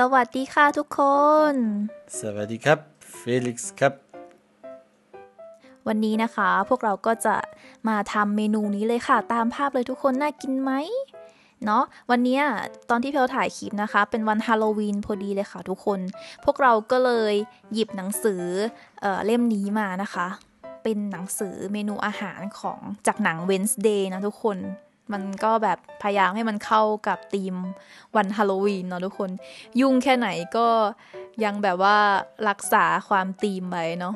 สวัสดีค่ะทุกคน สวัสดีครับเฟลิกซ์ครับ วันนี้นะคะ พวกเราก็จะมาทำเมนูนี้เลยค่ะ ตามภาพเลยทุกคนน่ากินไหมเนาะวันนี้ตอนที่เพลถ่ายคลิปนะคะ เป็นวันฮาโลวีนพอดีเลยค่ะทุกคน พวกเราก็เลยหยิบหนังสือเอเล่มนี้มานะคะ เป็นหนังสือเมนูอาหารของจากหนัง Wednesday นะทุกคน มันก็แบบพยายามให้มันเข้ากับธีมวันฮาโลวีนเนาะทุกคน ยุ่งแค่ไหนก็ยังแบบว่ารักษาความธีมไว้เนาะ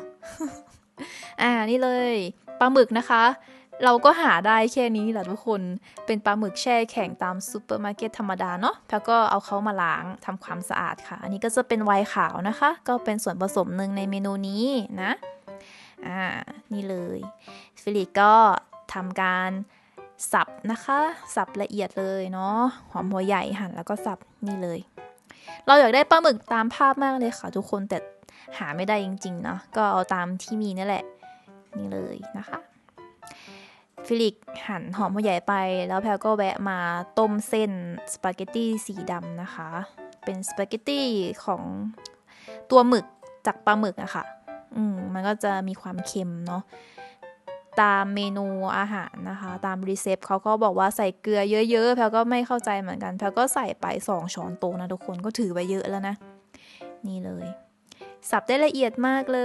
อ่านี่เลยปลาหมึกนะคะ เราก็หาได้แค่นี้แหละทุกคนเป็นปลาหมึกแช่แข็งตามซูเปอร์มาร์เก็ตธรรมดาเนาะแล้วก็เอาเขามาล้างทำความสะอาดค่ะ อันนี้ก็จะเป็นไวน์ขาวนะคะ ก็เป็นส่วนผสมหนึ่งในเมนูนี้นะอ่านี่เลยฟิลิปก็ทำการ สับนะคะ สับละเอียดเลยเนาะหอมหัวใหญ่หั่นแล้วก็สับนี่เลย เราอยากได้ปลาหมึกตามภาพมากเลยค่ะทุกคนแต่หาไม่ได้จริงๆเนาะก็เอาตามที่มีนี่แหละนี่เลยนะคะ ฟิลิกหั่นหอมหัวใหญ่ไป แล้วแพลก็แวะมาต้มเส้นสปาเกตตี้สีดำนะคะ เป็นสปาเกตตี้ของตัวหมึกจากปลาหมึกอะค่ะ อืมมันก็จะมีความเค็มเนาะ ตามเมนูอาหารนะคะ ตามรีเซปเขาก็บอกว่าใส่เกลือเยอะๆแพลก็ไม่เข้าใจเหมือนกันแพลก็ใส่ไปสองช้อนโต๊ะนะทุกคนก็ถือไว้เยอะแล้วนะ นี่เลย สับได้ละเอียดมากเล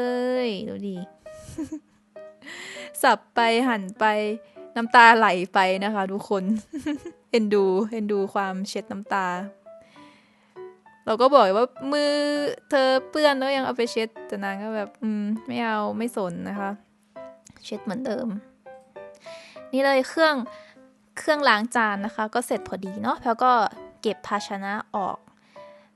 ย ดูดิสับไปหั่นไปน้ำตาไหลไปนะคะ ทุกคนเอ็นดูเอ็นดูความเช็ดน้ำตา เราก็บอกว่ามือเธอเปื้อนแล้วยังเอาไปเช็ดแต่นางก็แบบ อืม ไม่เอาไม่สนนะคะ เช็ดเหมือนเดิม นี่เลยเครื่องเครื่องล้างจานนะคะ ก็เสร็จพอดีเนาะแล้วก็เก็บภาชนะออก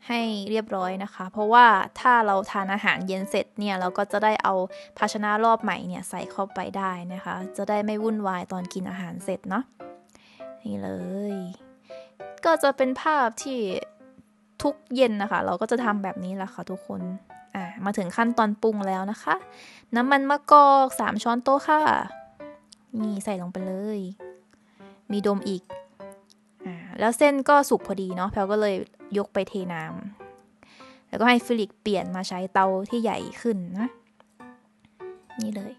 ให้เรียบร้อยนะคะ เพราะว่าถ้าเราทานอาหารเย็นเสร็จเนี่ยเราก็จะได้เอาภาชนะรอบใหม่เนี่ยใส่เข้าไปได้นะคะ จะได้ไม่วุ่นวายตอนกินอาหารเสร็จเนาะนี่เลย ก็จะเป็นภาพที่ ทุกเย็นนะคะ เราก็จะทำแบบนี้แหละค่ะทุกคนอ่ามาถึงขั้นตอนปรุงแล้วนะคะ น้ำมันมะกอกสามช้อนโต๊ะค่ะ นี่ใส่ลงไปเลย มีดมอีกอ่าแล้วเส้นก็สุกพอดีเนาะแพลก็เลยยกไปเทน้ำแล้วก็ให้ฟิลิกเปลี่ยนมาใช้เตาที่ใหญ่ขึ้นนะนี่เลย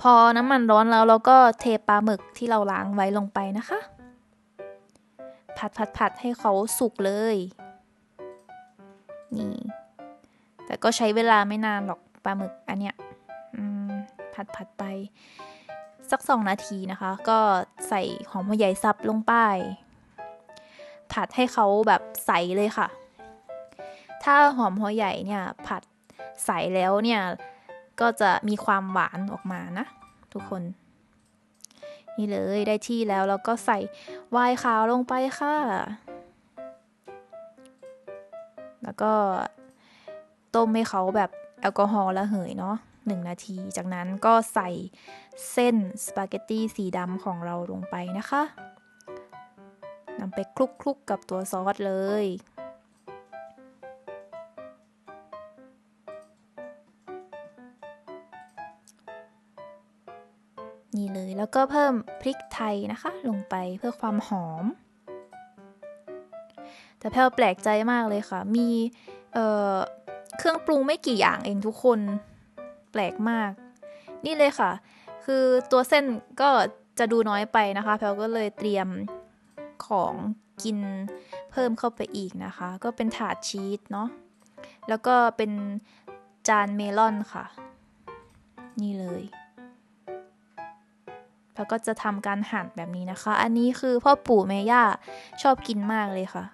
พอน้ำมันร้อนแล้วเราก็เทปลาหมึกที่เราล้างไว้ลงไปนะคะ ผัดผัดผัดให้เขาสุกเลย ก็ใช้เวลาไม่นานหรอกปลาหมึกอันเนี้ยผัดผัดไป สักสองนาทีนะคะ ก็ใส่หอมหัวใหญ่ซับลงไป ผัดให้เขาแบบใสเลยค่ะ ถ้าหอมหัวใหญ่เนี่ยผัดใสแล้วเนี่ยก็จะมีความหวานออกมานะ ทุกคน นี่เลยได้ที่แล้วแล้วก็ใส่ไวน์ขาวลงไปค่ะ แล้วก็ ต้มให้เขาแบบแอลกอฮอล์ละเหยเนาะหนึ่งนาที จากนั้นก็ใส่เส้นสปาเกตตี้สีดำของเราลงไปนะคะนำไปคลุกคลุกกับตัวซอสเลย นี่เลยแล้วก็เพิ่มพริกไทยนะคะ ลงไปเพื่อความหอม แต่แพลแปลกใจมากเลยค่ะ มี เครื่องปรุงไม่กี่อย่างเองทุกคน แปลกมาก นี่เลยค่ะ คือตัวเส้นก็จะดูน้อยไปนะคะแพลก็เลยเตรียมของกินเพิ่มเข้าไปอีกนะคะ ก็เป็นถาดชีสเนาะแล้วก็เป็นจานเมลอนค่ะ นี่เลยแล้วก็จะทำการหั่นแบบนี้นะคะ อันนี้คือพ่อปู่แม่ย่าชอบกินมากเลยค่ะ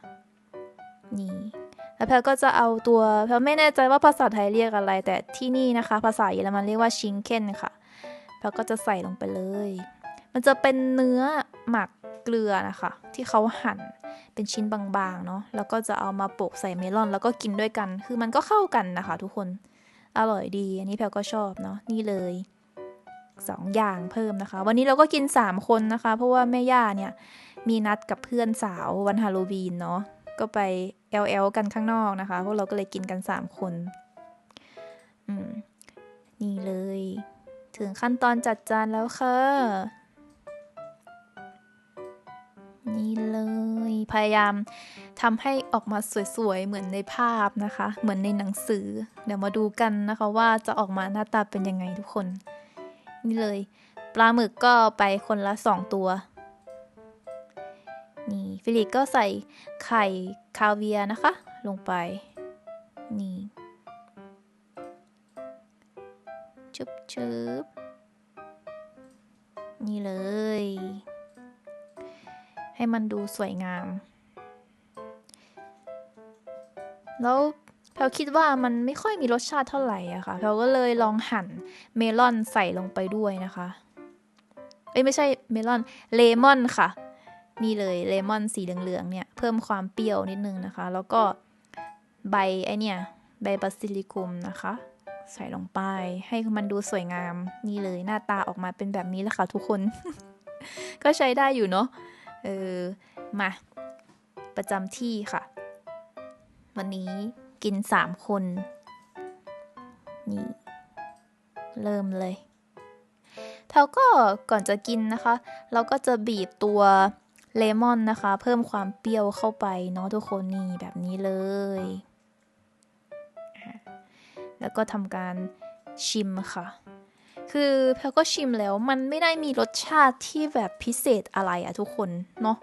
แล้วแพลก็จะเอาตัวแพลไม่แน่ใจว่าภาษาไทยเรียกอะไร แต่ที่นี่นะคะ ภาษาเยอรมันเรียกว่าชิงเก้นค่ะแพลก็จะใส่ลงไปเลย มันจะเป็นเนื้อหมักเกลือนะคะ ที่เขาหั่นเป็นชิ้นบางๆเนาะแล้วก็จะเอามาโปะใส่เมลอน แล้วก็กินด้วยกัน คือมันก็เข้ากันนะคะ ทุกคนอร่อยดี อันนี้แพลก็ชอบเนาะนี่เลยสองอย่างเพิ่มนะคะ วันนี้เราก็กินสามคนนะคะ เพราะว่าแม่ย่าเนี่ย มีนัดกับเพื่อนสาววันฮาโลวีนเนาะ ก็ไปแอลแอลกันข้างนอกนะคะ พวกเราก็เลยกินกันสามคนอืมนี่เลย ถึงขั้นตอนจัดจานแล้วค่ะ นี่เลย พยายามทำให้ออกมาสวยๆ เหมือนในภาพนะคะ เหมือนในหนังสือ เดี๋ยวมาดูกันนะคะว่าจะออกมาหน้าตาเป็นยังไงทุกคน นี่เลย ปลาหมึกก็ไปคนละสองตัว นี่ฟิลิปก็ใส่ไข่คาเวียนะคะ ลงไป นี่ชุบชุบนี่เลย ให้มันดูสวยงาม แล้วแพลคิดว่ามันไม่ค่อยมีรสชาติเท่าไหร่อะค่ะแพลก็เลยลองหั่นเมลอนใส่ลงไปด้วยนะคะ เอ้ยไม่ใช่เมลอนเลมอนค่ะ นี่เลยเลมอนสีเหลืองๆเนี่ยเพิ่มความเปรี้ยวนิดนึงนะคะ แล้วก็ใบไอเนี่ยใบบาซิลิกุมนะคะ ใส่ลงไปให้มันดูสวยงามนี่เลยหน้าตาออกมาเป็นแบบนี้แหละค่ะทุกคน ก็ใช้ได้อยู่เนาะเออมาประจำที่ค่ะ วันนี้กินสามคนนี่เริ่มเลยเท่าก็ก่อนจะกินนะคะ เราก็จะบีบตัว เลมอนนะคะ เพิ่มความเปรี้ยวเข้าไปเนาะทุกคนนี่แบบนี้เลย แล้วก็ทำการชิมค่ะ คือแพลก็ชิมแล้วมันไม่ได้มีรสชาติที่แบบพิเศษอะไรอะทุกคนเนาะ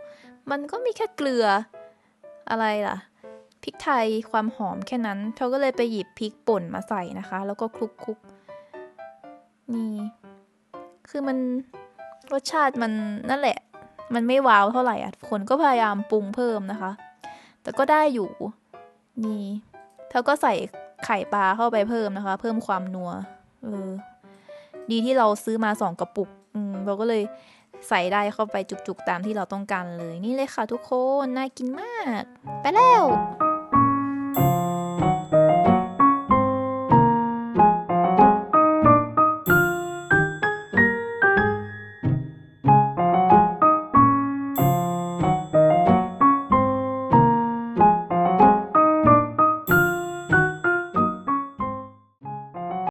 มันก็มีแค่เกลืออะไรล่ะพริกไทยความหอมแค่นั้นเขาก็เลยไปหยิบพริกป่นมาใส่นะคะ แล้วก็คลุกคลุกๆนี่ คือมันรสชาติมันนั่นแหละ มันไม่ว้าวเท่าไหร่อะคนก็พยายามปรุงเพิ่มนะคะ แต่ก็ได้อยู่นี่เขาก็ใส่ไข่ปลาเข้าไปเพิ่มนะคะ เพิ่มความนัวเออดีที่เราซื้อมาสองกระปุก อืมเราก็เลยใส่ได้เข้าไปจุกๆตามที่เราต้องการเลย นี่เลยค่ะทุกคน น่ากินมาก ไปแล้ว